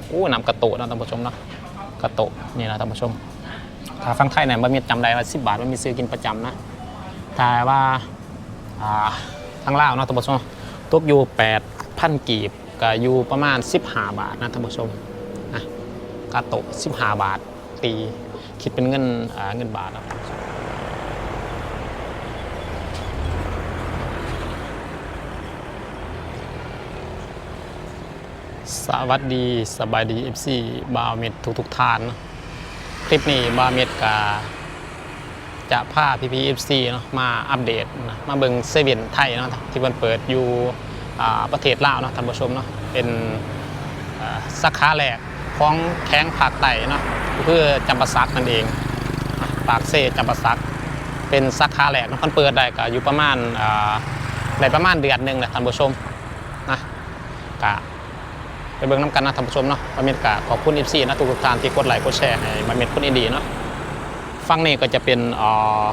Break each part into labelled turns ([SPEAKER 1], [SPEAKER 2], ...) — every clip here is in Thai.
[SPEAKER 1] ำอู้น้ำกระโตะนะท่านผู้ชมเนาะกระโตะนี่นะท่านผู้ชม ถ้าฟังไทยเนี่ยบะหมี่จำได้ว่าสิบบาทมันมีซื้อกินประจำนะแต่ว่าทางลาวเนาะท่านผู้ชมตกอยู่แปดพันกีบก็อยู่ประมาณสิบห้าบาทนะท่านผู้ชมนะกระโตะสิบห้าบาทตี คิดเป็นเงินเงินบาทนะท่านผู้ชม สวัสดีสบายดี FC บาวเม็ดทุกทุกท่าน คลิปนี้บาวเม็ดกาจะพาพีพีเอฟซีเนาะมาอัปเดตนะมาเบิงเซเว่นไทยเนาะที่มันเปิดอยู่ประเทศลาวเนาะท่านผู้ชมเนาะเป็นอ่าสาขาแรกของแข้งภาคใต้เนาะก็คือจำปาสักนั่นเองปากเซจำปาสักเป็นสาขาแรกเนาะมันเปิดได้ก็อยู่ประมาณอ่าได้ประมาณเดือนหนึ่งแหละท่านผู้ชมนะกะ ไปเบิ่งน้ำกันนะท่านผู้ชมเนาะบะเม็ดกะขอบคุณ FC นะทุกๆท่านที่กดไลค์กดแชร์ให้บะเม็ดคนอินดีเนาะฟังนี่ก็จะเป็นเอ่อ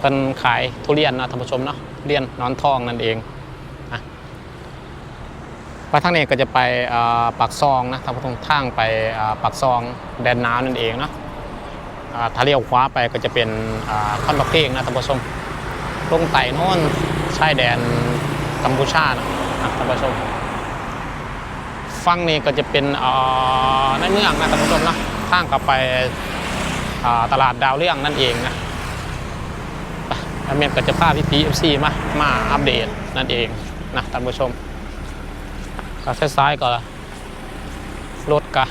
[SPEAKER 1] เป็นขายทุเรียนนะท่านผู้ชมเนาะทุเรียนนอนทองนั่นเองนะไปทางนี้ก็จะไปเอ่อปากซองนะท่านผู้ชมทางไปเอ่อปากซองแดนน้ำนั่นเองเนาะอ่าถ้าเลี้ยวขวาไปก็จะเป็นอ่าคอนบักเพลงนะท่านผู้ชมลงไต่โน่นชายแดนกัมพูชานะท่านผู้ชม ฟังนี่ก็จะเป็นอ่อในเมืองนะท่านผู้ชมนะทางกลับไปตลาดดาวเรื่องนั่นเองนะไปแล้วเมนก็จะพาพี่พีเอฟซีมา มาอัปเดตนั่นเองนะท่านผู้ชมก็ซ้ายๆก็รถกะ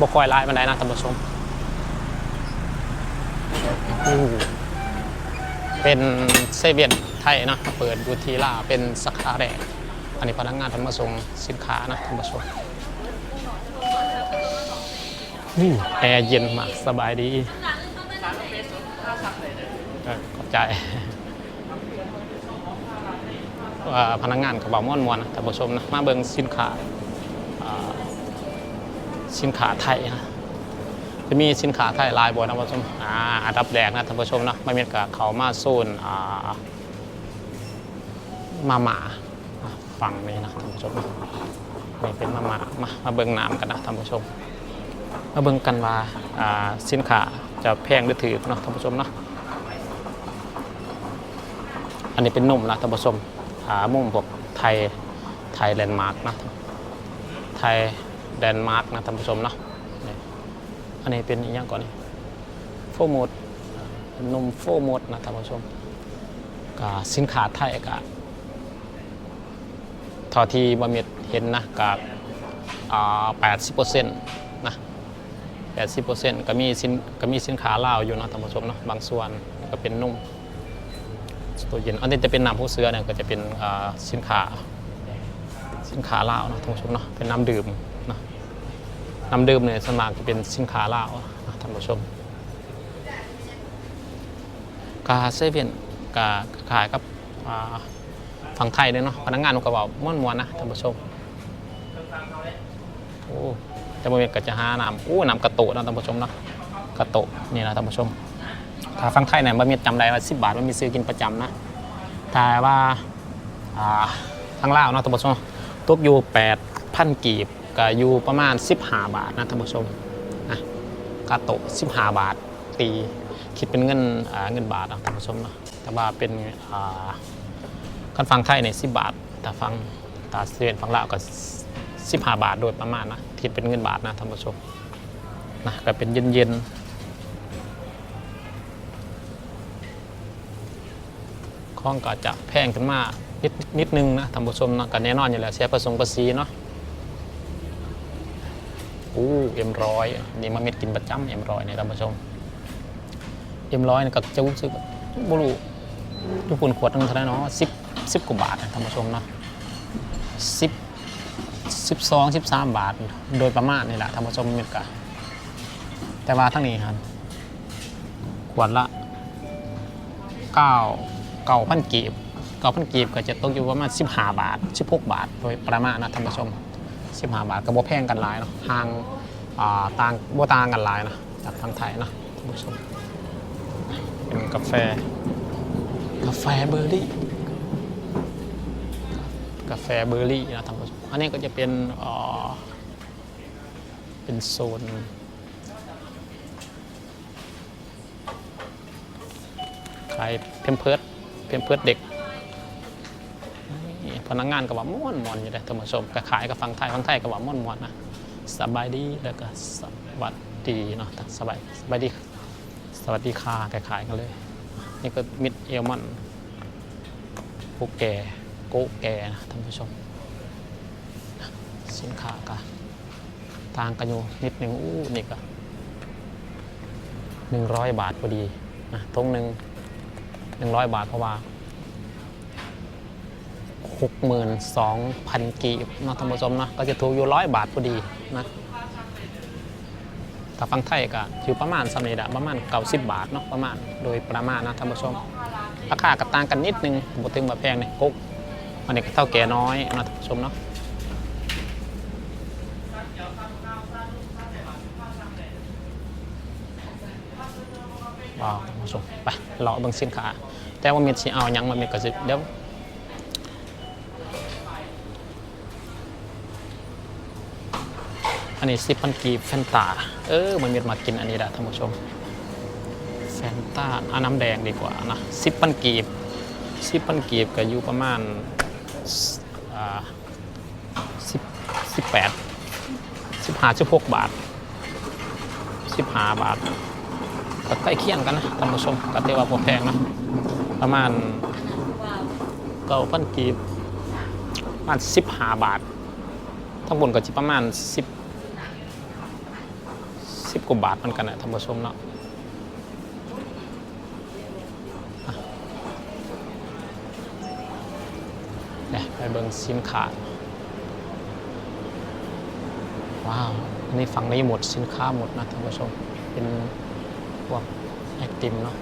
[SPEAKER 1] บกคอยไล่มาได้นะท่านผู้ชมเป็นเซเว่นไทยนะเปิดอยู่ที่ล่าเป็นสาขาแรก อันนี้พนักงานทำมาส่งสินค้านะท่านผู้ชมอืมแอร์เย็นมากสบายดีเออขอบใจว่าพนักงานกระเป๋าม้วนมวนๆนะท่านผู้ชมนะมาเบิ่งสินค้าอ่าสินค้าไทยนะจะมีสินค้าไทยหลายบ่นะท่านผู้ชมอ่าอันดับแรกนะท่านผู้ชมนะไม่มีกับเขามาโซนอ่ามาหมา ฟังนี่นะท่านผู้ชมนี่เป็นมามามามาเบิ่งน้ำกันนะท่านผู้ชม มาเบิ่งกันว่าอ่าสินค้าจะแพงหรือถือเนาะท่านผู้ชมเนาะอันนี้เป็นนุ่มนะท่านผู้ชมอ่ามุ่งพวกไทยไทยแลนด์มาร์กนะไทยแลนด์มาร์กนะท่านผู้ชมเนาะนี่อันนี้เป็นอย่างก่อนนี่โฟมดนุ่มโฟมดนะท่านผู้ชมก็สินค้าไทยก็ เท่าที่บะเม็ดเห็นนะกับแปดสิบเปอร์เซ็นต์นะแปดสิบเปอร์เซ็นต์ก็มีสินก็มีสินค้าลาวอยู่นะท่านผู้ชมเนาะบางส่วนก็เป็นนุ่มตัวเย็นอันนี้จะเป็นน้ำผู้เสือเนี่ยก็จะเป็นสินค้าสินค้าลาวนะท่านผู้ชมเนาะเป็นน้ำดื่มนะน้ำดื่มเนี่ยสวนมากจะเป็นสินค้าลาวนะท่านผู้ชมกาเซเว่นกาขายกับอ่า ฝั่งไทยเลยเนาะพนักงานมันก็บอกม้วนมวนนะท่านผู้ชมโอ้แต่บริเวณก็จะหาน้ำอู้น้ำกระโตนะท่านผู้ชมเนาะกระโตนี่นะท่านผู้ชม ถ้าฝั่งไทยเนี่ยบะมีจำได้ว่าสิบบาทมันมีซื้อกินประจำนะแต่ว่าอ่าทางล่าวเนาะท่านผู้ชมตกอยู่แปดพันกีบก็อยู่ประมาณ 15 บาทนะท่านผู้ชมนะกระโตะ15 บาทตีคิดเป็นเงินอ่าเงินบาทนะท่านผู้ชมนะแต่ว่าเป็นอ่า คันฟังไทยเนี่ยสิบาทแต่ฟังตาเซเว่นฟังลาวก็สิบห้าบาทโดยประมาณนะคิดเป็นเงินบาทนะท่านผู้ชมนะก็เป็นเย็นๆข้องก็จะแพงขึ้นมานิดนิดนึงนะท่านผู้ชมนะก็แน่นอนอยู่แล้วเสียผสมภาษีเนาะอู้เอ็มร้อยนี่มาเม็ดกินประจำเอ็มร้อยเนี่ยท่านผู้ชมเอ็มร้อยเนี่ยก็จะรู้สึกบุรุ ญี่ปุ่นขวดหนึงเท่าไหร่เนาะสิบสิบกว่าบาทนะท่านผู้ชมเนาะสิบสิบสองสิบสามบาท โดยประมาณนี่แหละท่านผู้ชมเม็ดกะแต่ว่าทั้งนี้ครับขวดละเก้าเก้าพันกีบเก้าพันกีบก็จะตกอยู่ประมาณสิบห้าบาทสิบหกบาท โดยประมาณนะท่านผู้ชมสิบห้าบาทก็บ่แพงกันหลายเนาะห่างาต่างบ่ต่างกันหลายนะจากทางไทยนะท่านผู้ชมเป็นกาแฟ กาแฟเบอร์รี่ กาแฟเบอร์รี่นะท่านผู้ชมอันนี้ก็จะเป็นเป็นโซนขายเพมเพิร์ดเพมเพิร์ดเด็กพนักงานก็ว่าม่วนมวนอยู่เลยท่านผู้ชมก็ขายกับฟังไทยฟังไทยก็ว่าม่วนมวนนะสบายดีแล้วก็สวัสดีเนาะสบายสบายดีสวัสดีค่ะขายๆกันเลย นี่ก็มิดเอลมอนโกแก่โกแก่นะท่านผู้ชม สินค้าก็ต่างกันอยู่นิดหนึ่งอู้นี่ก็หนึ่งร้อยบาทพอดีนะตรงหนึ่งหนึ่งร้อยบาทเพราะว่าหกหมื่นสองพันกีบนะท่านผู้ชมนะก็จะถูกอยู่ร้อยบาทพอดีนะ ถ้าฟังไทยก็อยู่ประมาณสำเร็จประมาณเก้าสิบบาทเนาะประมาณโดยประมาณนะท่านผู้ชม ราคาก็ต่างกันนิดนึงบ่ถึงแบบแพงเนี่ยกุ๊กอันนี้ก็เท่าแก่น้อยนะท่านผู้ชมเนาะว้าวท่านผู้ชมไปเลาะเบิ่งสินค้าแต่ว่ามีสิเอาหยังมามีก็สิเดี๋ยว อันนี้สิพันกีบแฟนตา เออมันมีมากินอันนี้แหละท่านผู้ชม แฟนตาอาน้ำแดงดีกว่านะสิบพันกีบสิบพันกีบก็อยู่ประมาณสิบสิบแปดสิบห้าสิบหกบาทสิบห้าบาทก็ใกล้เคียงกันนะท่านผู้ชมก็ถือว่าบ่แพงนะประมาณเก้าพันกีบประมาณสิบห้าบาททั้งบนก็จะประมาณสิบ สิบกว่าบาทมือนกันนะท่านผู้ชมเนาะเนี่ยไปเบิ่งสินค้าว้าวอันนี้ฝั่งนี้หมดสินค้าหมดนะท่านผู้ชม เป็นพวกไอติมเนาะ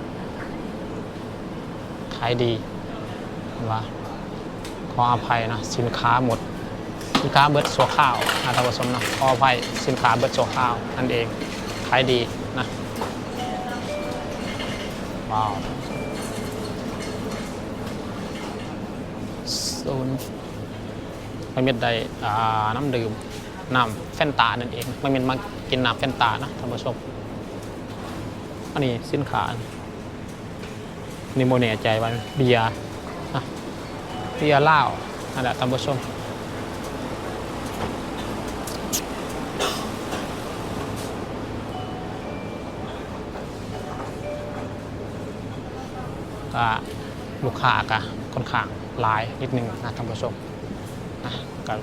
[SPEAKER 1] ขายดีเห็นปะขออภัยนะสินค้าหมด สินค้าเบิร์ดสัวข้าวนะท่านผู้ชมนะขออภัยสินค้าเบิร์ดสัวข้าวนั่นเอง ขายดีนะ ว้าวโซนไม่มีใดอ่าน้ำดื่ม น้ำแฟนตานั่นเองไม่มีมากินน้ำแฟนตานะท่านผู้ชมอันนี้สินค้านี่โมเน่ใจว่าเบียร์นะเบียร์เหล้านั่นแหละท่านผู้ชม ก็ลูกค้าก็ค่อนข้างหลายนิดนึงนะท่านผู้ชมนะก็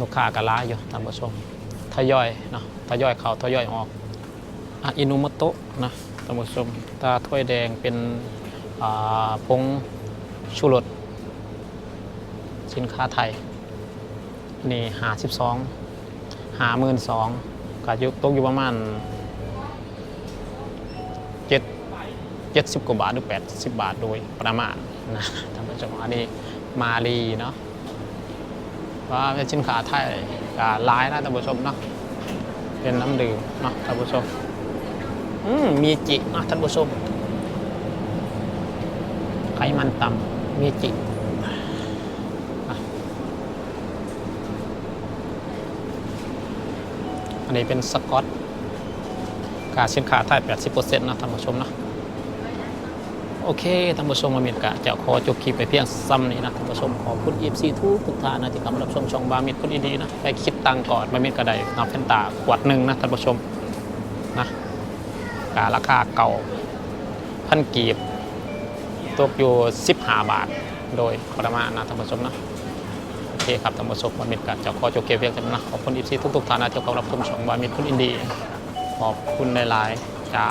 [SPEAKER 1] ลูกค้าก็หลายอยู่ท่านผู้ชมทยอยเนาะทยอยเข้าทยอยออกอะอินุมโตะนะท่านผู้ชมตาถ้วยแดงเป็นอ่าผงชูรสสินค้าไทย นี่หาสิบสองหาหมื่นสองก็อยู่ตกอยู่ประมาณ เจ็ดเจ็ดสิบกว่าบาทหรือแปดสิบบาทโดยประมาณนะท่านผู้ชมอันนี้มาลีเนาะว่าเป็นสินค้าไทยก็หลายนะท่านผู้ชมเนาะเป็นน้ำดื่มเนาะท่านผู้ชมอืมมีจิเนาะท่านผู้ชมไขมันต่ำมีจิอันนี้เป็นสกอต กาสินค้าไทย80%นะท่านผู้ชมนะโอเคท่านผู้ชมมาเมียนกะจะขอจบคลิปไปเพียงซ้ำนี้นะท่านผู้ชมขอบคุณ EFC ทุกทุกท่านนะที่กำลังรับชมช่องบาเมิดคนดีๆนะไปคิดตังก่อนบาเมิดกระไดน้ำเฟนตาขวดหนึ่งนะท่านผู้ชมนะการาคาเก่าพันกีบตกอยู่15บาท โดยประมาณนะท่านผู้ชมนะโอเคครับท่านผู้ชมมาเมียนกะจะขอจบคลิปเพียงเท่านี้นะขอบคุณ EFC ทุกทุกท่านนะที่กำลังรับชมช่องบาเมิดคนดี ขอบคุณหลาย ๆ จ้า